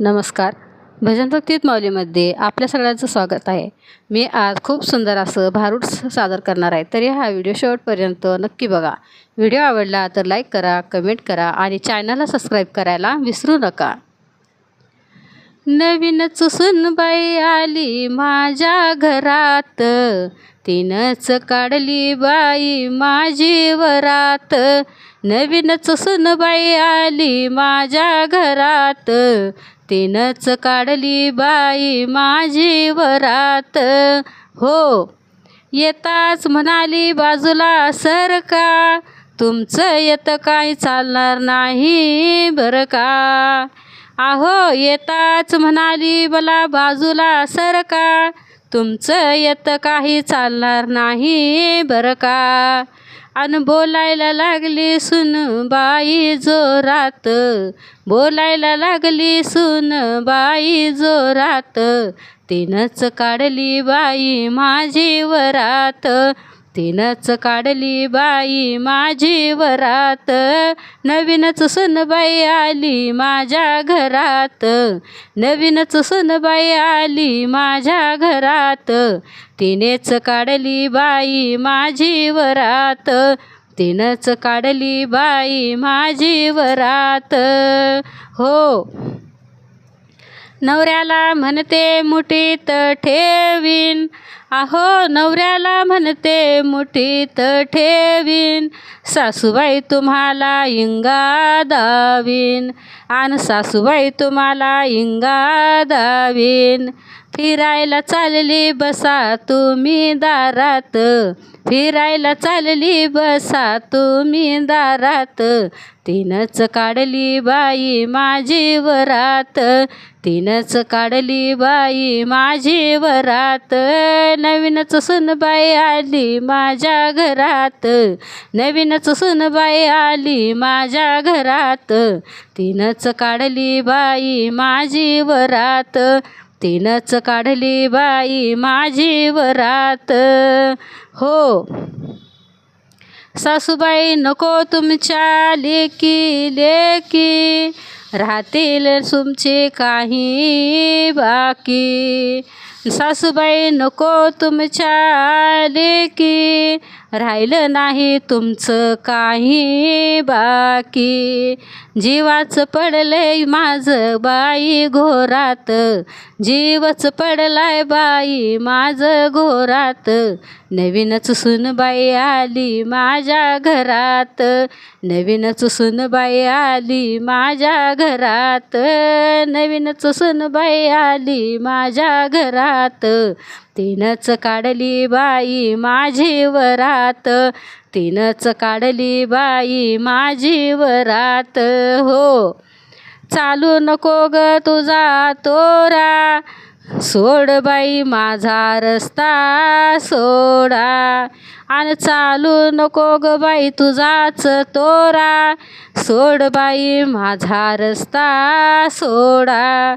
नमस्कार. भजन भक्तीत माऊलीमध्ये आपल्या सगळ्यांचं स्वागत आहे. मी आज खूप सुंदर असं भारूड सादर करणार आहे. तरी हा व्हिडिओ शेवटपर्यंत नक्की बघा. व्हिडिओ आवडला तर लाईक करा कमेंट करा आणि चॅनलला सबस्क्राईब करायला विसरू नका. नवीनच सुनबाई आली माझ्या घरात. तिनंच काढली बाई माझी वरात. नवीनच सुनबाई आली माझ्या घरात. तिनंच काढली बाई माझी वरात. हो. येताच म्हणाली बाजूला सरका तुमचं येतं काही चालणार नाही बरं का? आहो येताच म्हणाली मला बाजूला सरका तुमचं येतं काही चालणार नाही बरं का? अन बोलायला लागली सुन बाई जोरात. बोलायला लागली सुन बाई जोरात. तिनंच काढली बाई माझी वरात. तिनच काढली बाई माझी वरात. नवीनच सुनबाई आली माझ्या घरात. नवीनच सुनबाई आली माझ्या घरात. तिनेच काढली बाई माझी वरात. तिनंच काढली बाई माझी वरात. हो नवऱ्याला म्हणते मुठीत ठेवीन. आहो नवऱ्याला म्हणते मुठीत ठेवीन. सासूबाई तुम्हाला इंगा दावीन. आणि सासूबाई तुम्हाला इंगा दावीन. फिरायला चालली बसा तुम्ही दारात. फिरायला चालली बसा तुम्ही दारात. तिनंच काढली बाई माझी वरात. तिनंच काढली बाई माझी वरात. नवीनच सुनबाई आली माझ्या घरात. नवीनच सुनबाई आली माझ्या घरात. तिनंच काढली बाई माझी वरात. तिनंच काढली बाई माझी वरात. हो. सासूबाई नको तुमच्या लेकी लेकी. राहतील तुमचे काही बाकी. सासूबाई नको तुमच्या लेकी. राहिलं नाही तुमचं काही बाकी. जीवाचं पडलंय माझं बाई घोरात. जीवच पडलाय बाई माझं घोरात. नवीनच सुनबाई आली माझ्या घरात. नवीनच सुनबाई आली माझ्या घरात. नवीनच सुनबाई आली माझ्या घरात. तिनंच काढली बाई माझी वरात. तिनंच काढली बाई माझी वरात हो. चालू नको ग तुझा तोरा. सोड बाई माझा रस्ता सोडा. आणि चालू नको ग बाई तुझाच तोरा. सोड बाई माझा रस्ता सोडा.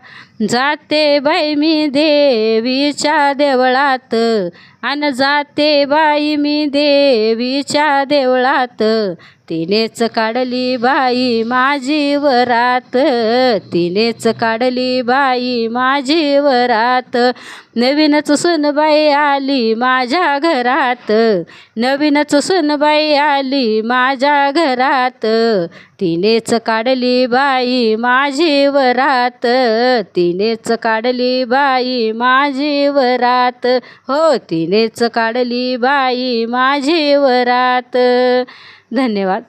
जाते बाई मी देवीच्या देवळात. आणि जाते बाई मी देवीच्या देवळात. तिनेच काढली बाई माझी वरात. तिनेच काढली बाई माझी वरात. नवीनच सुनबाई आली माझ्या घरात. नवीनच सुनबाई आली माझ्या घरात. तिनेच काढली बाई माझी वरात. तिनेच काढली बाई माझी वरात. हो तिनेच काढली बाई माझी वरात. धन्यवाद.